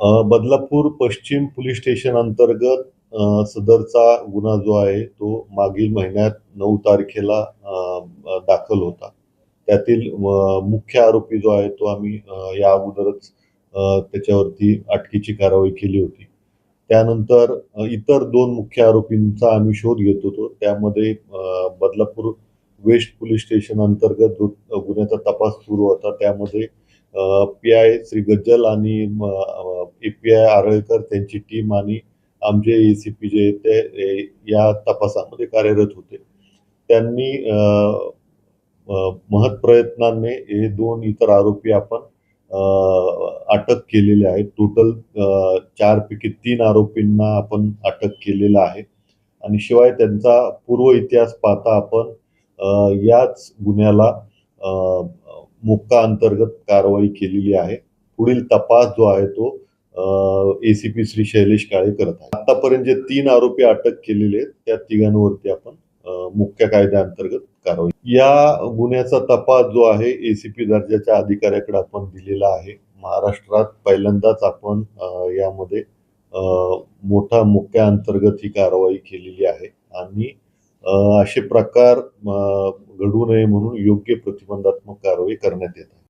बदलापूर पश्चिम police station अंतर्गत सदरचा गुन्हा जो आहे तो मागील महिन्यात नऊ तारखेला दाखल होता. त्यातील मुख्य आरोपी जो आहे तो आम्ही या अगोदरच त्याच्यावरती अटकेची कारवाई केली होती. त्यानंतर इतर दोन मुख्य आरोपींचा आम्ही शोध घेत होतो. त्यामध्ये बदलापूर वेस्ट पोलीस स्टेशन अंतर्गत जो गुन्ह्याचा तपास सुरू होता त्यामध्ये पी आय श्री गज्जल आणि ए पी आय आरळकर त्यांची टीम आणि आमचे ए सी पी जे ते या तपासामध्ये कार्यरत होते. त्यांनी महत् प्रयत्नाने हे दोन इतर आरोपी आपण अटक केलेले आहेत. टोटल चार पैकी तीन आरोपींना आपण अटक केलेलं आहे. आणि शिवाय त्यांचा पूर्व इतिहास पाहता आपण याच गुन्ह्याला मुक्का अंतर्गत कारवाई केलेली आहे. पुढील तपास जो आहे तो एसीपी श्री शैलेश काळे करत आहे आतापर्यंत जे तीन आरोपी अटक केलेले आहेत त्या तिघांवरती आपण मुख्य कायद्याअंतर्गत कारवाई. या गुन्ह्याचा तपास जो आहे एसीपी दर्जाच्या अधिकाऱ्याकडे आपण दिलेला आहे. महाराष्ट्रात पहिल्यांदाच आपण यामध्ये मोठा मुख्या अंतर्गत ही कारवाई केलेली आहे. आणि असे प्रकार घडू नये म्हणून योग्य प्रतिबंधात्मक कारवाई करण्यात येत आहे.